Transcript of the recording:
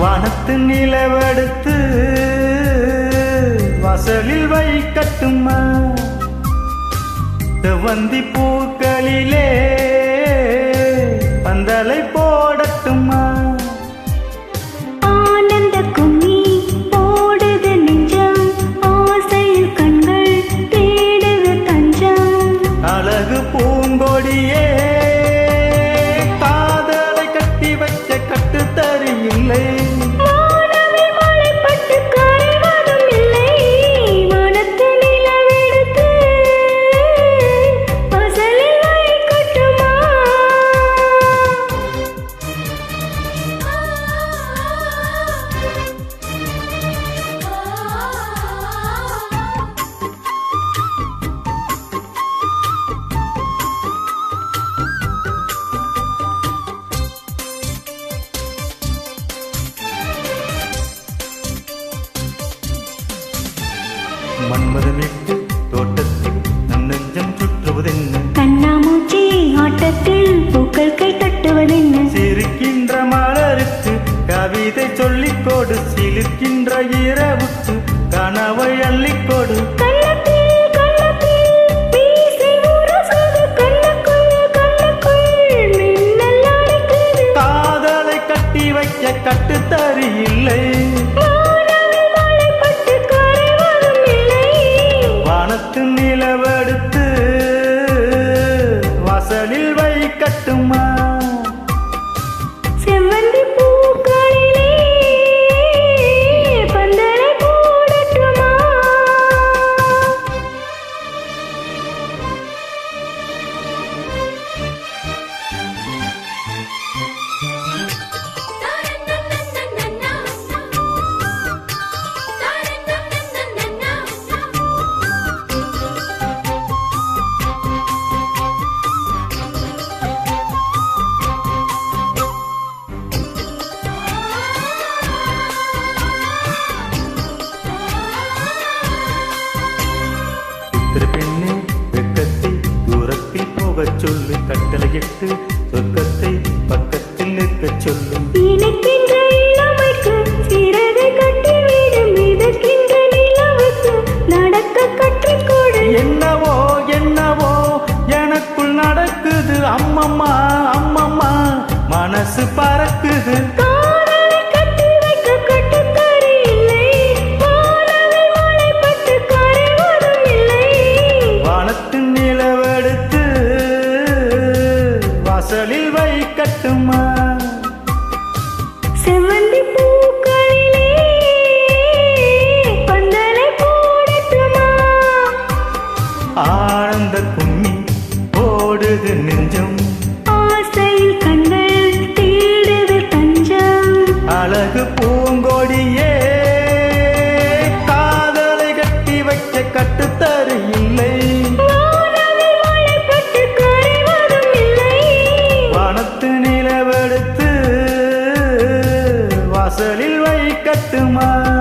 வானத்து நிலவெடுத்து வாசலில் வைக்கட்டுமா? செவ்வந்தி பூக்களிலே பந்தலை போடட்டுமா? மன்மதமிட்டு தோட்டத்தில் நன்னஞ்சம் சுற்றுவதென்ன? கண்ணாமூச்சி ஆட்டத்தில் பூக்கள் கை தட்டுவதென்ன? சிரிக்கின்ற மலருக்கு கவிதை சொல்லிக்கோடு சிலிர்க்கின்ற இரவுக்கு கனவை அள்ளிக்கோடு செல்வ போகச் சொல்லு கட்டளையிட்டு சொர்க்கத்தை பக்கத்தில் நிற்க சொல்லும் என்னவோ என்னவோ எனக்குள் நடக்குது. அம்மம்மா அம்மம்மா மனசு பறக்குது. வாசலில் வைக்கட்டுமா? செவ்வந்தி பூக்களிலே பந்தலை போடட்டுமா? ஆனந்த கும்மி ஓடுது நெஞ்சம். tomar.